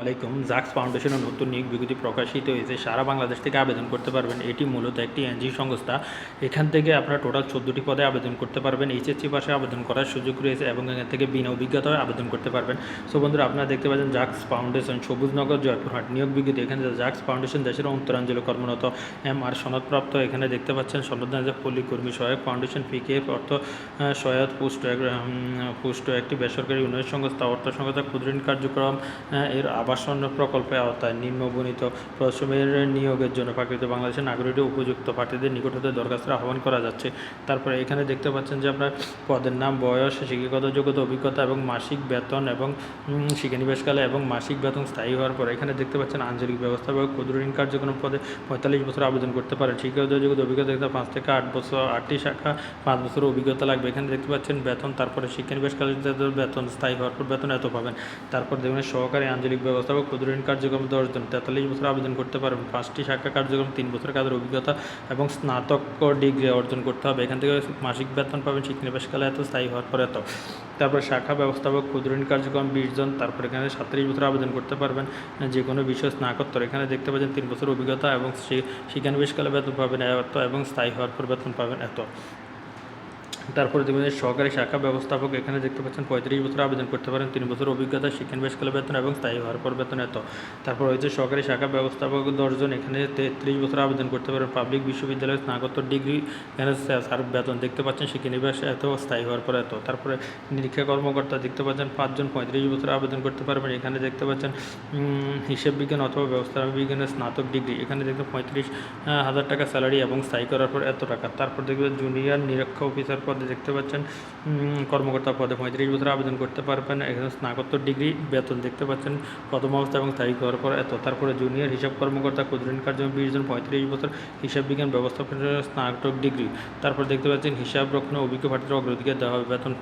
আলাইকুম। জাক্স ফাউন্ডেশনের নতুন নিয়োগ বিজ্ঞপ্তি প্রকাশিত হয়েছে। সারা বাংলাদেশ থেকে আবেদন করতে পারবেন। এটি মূলত একটি এনজিও সংস্থা। এখান থেকে আপনারা টোটাল চোদ্দোটি পদে আবেদন করতে পারবেন। এইচএসসি পাশে আবেদন করার সুযোগ রয়েছে এবং এখান থেকে বিনা অভিজ্ঞতায় আবেদন করতে পারবেন। সো বন্ধুরা, আপনারা দেখতে পাচ্ছেন জাক্স ফাউন্ডেশন, সবুজনগর, জয়পুরহাট। নিয়োগ বিজ্ঞপ্তি এখানে জাক্স ফাউন্ডেশন দেশের অন্তরাঞ্চলে কর্মরত এম আর সনদপ্রাপ্ত, এখানে দেখতে পাচ্ছেন সনদ পল্লী কর্মী সহায়ক, ফাউন্ডেশন পিকে অর্থ সহায়ক পুষ্ট পুষ্ট একটি বেসরকারি উন্নয়ন সংস্থা, অর্থ সংস্থা, ক্ষুদ্র ঋণ কার্যক্রম এর আবাসন প্রকল্পের আওতায় নিম্নবর্ণিত প্রশ্রমের নিয়োগের জন্য প্রাকৃত বাংলাদেশের নাগরিকের উপযুক্ত প্রার্থীদের নিকট হতে দরখাস্তের আহ্বান করা যাচ্ছে। তারপরে এখানে দেখতে পাচ্ছেন যে আপনার পদের নাম, বয়স শিক্ষাগত যোগ্যতা, অভিজ্ঞতা এবং মাসিক বেতন এবং শিক্ষানিবেশকালে এবং মাসিক বেতন স্থায়ী হওয়ার পর এখানে দেখতে পাচ্ছেন আঞ্চলিক ব্যবস্থা এবং ক্ষুদ্র ঋণ কার্যক্রম পদে পঁয়তাল্লিশ বছর আবেদন করতে পারেন। শিক্ষাগত যোগ্যতা, অভিজ্ঞতা দেখতে পাঁচ থেকে আট বছর, আটটি শাখা, পাঁচ বছর অভিজ্ঞতা লাগবে। এখানে দেখতে পাচ্ছেন বেতন, তারপরে শিক্ষানিবেশকালে বেতন স্থায়ী হওয়ার পর বেতন এত পাবেন। তারপর দেখবেন সহকারী আঞ্চলিক ব্যবস্থা বা ক্ষুদ্র ঋণ কার্যক্রম দশজন তেতাল্লিশ বছর আবেদন করতে পারবেন। পাঁচটি শাখা কার্যক্রম, তিন বছর কাজের অভিজ্ঞতা এবং স্নাতক ডিগ্রি অর্জন করতে হবে। এখান থেকে মাসিক বেতন পাবেন, শিক্ষানিবেশকালে এত, স্থায়ী হওয়ার পর এত। তারপর শাখা ব্যবস্থাপক ক্ষুদ্র ঋণ কার্যক্রম বিশ জন, তারপর এখানে সাতত্রিশ বছর আবেদন করতে পারবেন। যে কোনো বিষয় স্নাতকোত্তর, এখানে দেখতে পাচ্ছেন তিন বছর অভিজ্ঞতা এবং শিক্ষানিবেশকালে বেতন পাবেন এত এবং স্থায়ী হওয়ার পর বেতন পাবেন এত। তারপরে দেখবেন যে সহকারী শাখা ব্যবস্থাপক, এখানে দেখতে পাচ্ছেন পঁয়ত্রিশ বছর আবেদন করতে পারেন, তিন বছর অভিজ্ঞতা শিক্ষানিবেশকালে বেতন এবং স্থায়ী হওয়ার পর বেতন এত। তারপর হয়েছে সহকারী শাখা ব্যবস্থাপক দশজন, এখানে তেত্রিশ বছর আবেদন করতে পারেন। পাবলিক বিশ্ববিদ্যালয়ের স্নাতকোত্তর ডিগ্রি এখানে স্যার বেতন দেখতে পাচ্ছেন শিক্ষানিবাস এত স্থায়ী হওয়ার পর এত। তারপরে নিরীক্ষা কর্মকর্তা দেখতে পাচ্ছেন, পাঁচজন পঁয়ত্রিশ বছর আবেদন করতে পারবেন। এখানে দেখতে পাচ্ছেন হিসেব বিজ্ঞান অথবা ব্যবস্থা বিজ্ঞানের স্নাতক ডিগ্রি। এখানে দেখতে পঁয়ত্রিশ হাজার টাকা স্যালারি এবং স্থায়ী করার পর এত টাকা। তারপর দেখবেন জুনিয়র নিরীক্ষা অফিসার পদে দেখতে পাচ্ছেন কর্মকর্তা পদে পঁয়ত্রিশ বছর আবেদন করতে পারবেন, এখানে স্নাতকোত্তর ডিগ্রি বেতন দেখতে পাচ্ছেন, প্রথম অবস্থা এবং স্থায়ী হওয়ার পর, এত, তারপরে জুনিয়র হিসাব কর্মকর্তা ক্ষুদ্র ঋণ কার্যক্রম বিশ জন, পঁয়ত্রিশ বছর হিসাব বিজ্ঞান ব্যবস্থাপনার স্নাতক ডিগ্রি, তারপর দেখতে পাচ্ছেন হিসাব রক্ষণে অভিজ্ঞ প্রার্থীদের অগ্রাধিকার দেওয়া হবে, বেতন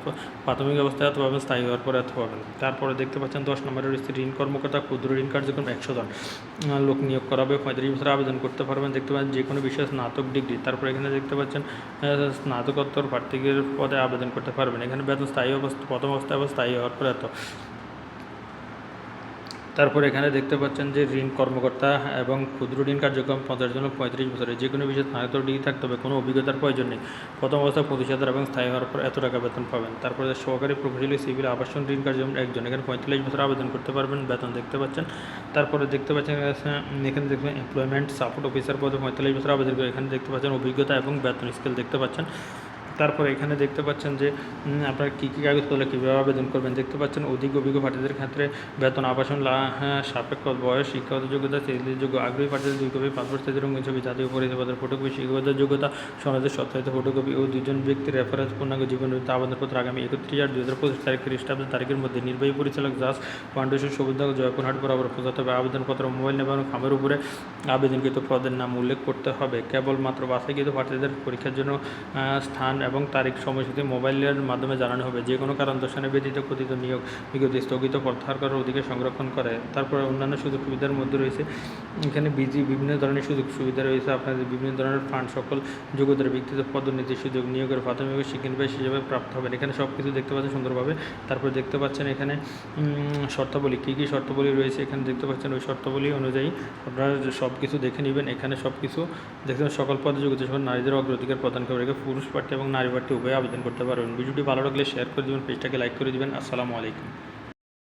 প্রাথমিক অবস্থায় এত পাবেন, স্থায়ী হওয়ার পর এত পাবেন, তারপরে দেখতে পাচ্ছেন দশ নম্বরের রয়েছে ঋণ কর্মকর্তা, ক্ষুদ্র ঋণ কার্যক্রম একশো জন লোক নিয়োগ করা হবে, পঁয়ত্রিশ বছর আবেদন করতে পারবেন, দেখতে পাচ্ছেন যে কোনো বিষয়ে স্নাতক ডিগ্রি, তারপর এখানে দেখতে পাচ্ছেন স্নাতকোত্তর স্নাতকোত্তর প্রার্থীদের পদে আবেদন করতে পারবেন। এখানে বেতন স্থায়ী অবস্থা, প্রথম অবস্থায় এবং স্থায়ী হওয়ার পর এত। তারপর এখানে দেখতে পাচ্ছেন যে ঋণ কর্মকর্তা এবং ক্ষুদ্র ঋণ কার্যক্রম পঞ্চাশ জন পঁয়ত্রিশ বছরে যে কোনো বিষয়ে স্নাতক ডিগ্রি থাকতে হবে, কোনো অভিজ্ঞতার প্রয়োজন নেই। প্রথম অবস্থায় পঁচিশ হাজার এবং স্থায়ী হওয়ার পর এত টাকা বেতন পাবেন। তারপরে সহকারী প্রকৌশলী, সিভিল আবাসন, ঋণ কার্যক্রম একজন। এখানে পঁয়তাল্লিশ বছর আবেদন করতে পারবেন, বেতন দেখতে পাচ্ছেন। তারপরে দেখতে পাচ্ছেন এখানে দেখবেন এমপ্লয়মেন্ট সাপোর্ট অফিসার পদে পঁয়তাল্লিশ বছর আবেদন করে এখানে দেখতে পাচ্ছেন অভিজ্ঞতা এবং বেতন স্কেল দেখতে পাচ্ছেন। তারপরে এখানে দেখতে পাচ্ছেন যে আপনারা কী কী কাগজপত্র কীভাবে আবেদন করবেন? দেখতে পাচ্ছেন অধিক অভিজ্ঞ প্রার্থীদের ক্ষেত্রে বেতন আবাসন হ্যাঁ, সাপেক্ষ বয়স শিক্ষাগত যোগ্যতা যোগ্য আগ্রহী প্রার্থীদের দুই কপি পাসপোর্ট সাইজের রঙিন ছবি জাতীয় পরিচয়পত্রের ফটোকপি শিক্ষাগত যোগ্যতা সনদের সত্যায়িত ফটোকপি ও দুজন ব্যক্তির রেফারেন্স পূর্ণাঙ্গ জীবন আবেদনপত্র আগামী একত্রিশ আট দুই হাজার পঁচিশ তারিখ খ্রিস্টাব্দ তারিখের মধ্যে নির্বাহী পরিচালক দাস ফাউন্ডেশন সবুজনগর জয়পুরহাট বরাবর পৌঁছাতে হবে আবেদনপত্র মোবাইল এবং খামের উপরে আবেদনকৃত পদের নাম উল্লেখ করতে হবে। কেবলমাত্র বাছাইকৃত প্রার্থীদের পরীক্ষার জন্য স্থান এবং তারিখ, সময়সূচি, মোবাইলের মাধ্যমে জানানো হবে। যে কোনো কারণ দর্শনে ব্যতীত কথিত নিয়োগ বিজ্ঞপ্তি স্থগিত প্রত্যাহার করার অধিকার সংরক্ষণ করে। তারপরে অন্যান্য সুযোগ সুবিধার মধ্যে রয়েছে। এখানে বিজি বিভিন্ন ধরনের সুযোগ সুবিধা রয়েছে। আপনাদের বিভিন্ন ধরনের ফান্ড সকল যোগ্যতার ব্যক্তিগত পদোন্নতির সুযোগ, নিয়োগের প্রাথমিক শিক্ষানবিশ হিসেবে প্রাপ্ত হবেন এখানে সব কিছু দেখতে পাচ্ছেন সুন্দরভাবে। তারপর দেখতে পাচ্ছেন এখানে শর্তাবলী। কী কী শর্তাবলী রয়েছে? এখানে দেখতে পাচ্ছেন ওই শর্তাবলী অনুযায়ী আপনারা সব কিছু দেখে নেবেন। এখানে সব কিছু দেখতে সকল পদে যোগ্যতা নারীদের অগ্রাধিকার প্রদান করে রেখে পুরুষ প্রার্থী এবং নারী প্রার্থী উভয়ে আবেদন করতে পারবেন। ভিডিওটি ভালো লাগলে শেয়ার করে দেবেন পেজটাকে লাইক করে দেবেন। আসসালামু আলাইকুম।